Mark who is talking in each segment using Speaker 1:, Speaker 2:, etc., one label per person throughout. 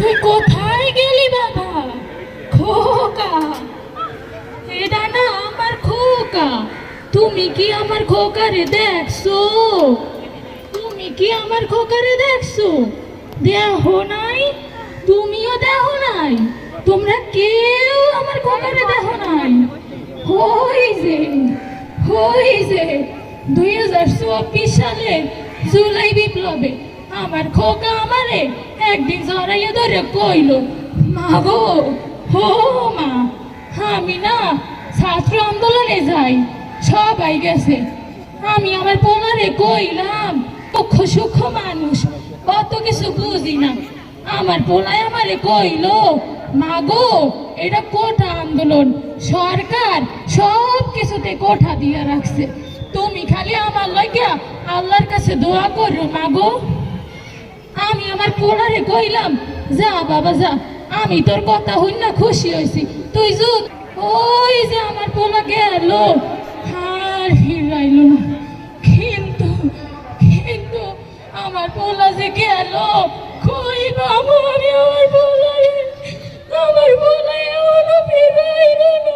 Speaker 1: তুই কোথায় গেলি বাবা? খোকা। এটা না আমার খোকা। তুমি কি আমার খোকারে দেখছ? তুমি কি আমার খোকারে দেখছ? দেহ নাই, তুমিও দেহ নাই। তোমরা কেউ আমার খোকারে দেহ নাই। হই যে হই যে, দুই হাজার চব্বিশ সালে জুলাই বিপ্লবে আমার খোকা আমারে একদিন জড়াইয়া ধরে কইল মা গো, হো মা, আমি না ছাত্র আন্দোলনে যাই, সবাই গেছে। আমি আমার পোলারে কইলাম, দুঃখ সুখ মানুষ, কত কিছু বুঝি না। আমার পোলায় আমারে কইল, মা গো, এটা কোঠা আন্দোলন, সরকার সব কিছুতে কোঠা দিয়ে রাখছে। তুমি খালি আমার লাগিয়া আল্লাহর কাছে দোয়া করো, মা গো। আমার পোলারে কইলাম, যা বাবা, যা, আমি তোর কথা হই না খুশি হয়েছি তুই যুগ ওই যে আমার পোলা গেল, আর ফিরাইল না। কিন্তু কিন্তু আমার পোলা যে গেল, কই বাবু, আমি আমার পোলারে আমার পোলাই এখনও ফিরাইল না।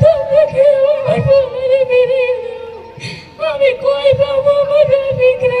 Speaker 1: তোমরা কেউ আমার আমি কই বাবু, আমার রফিকরে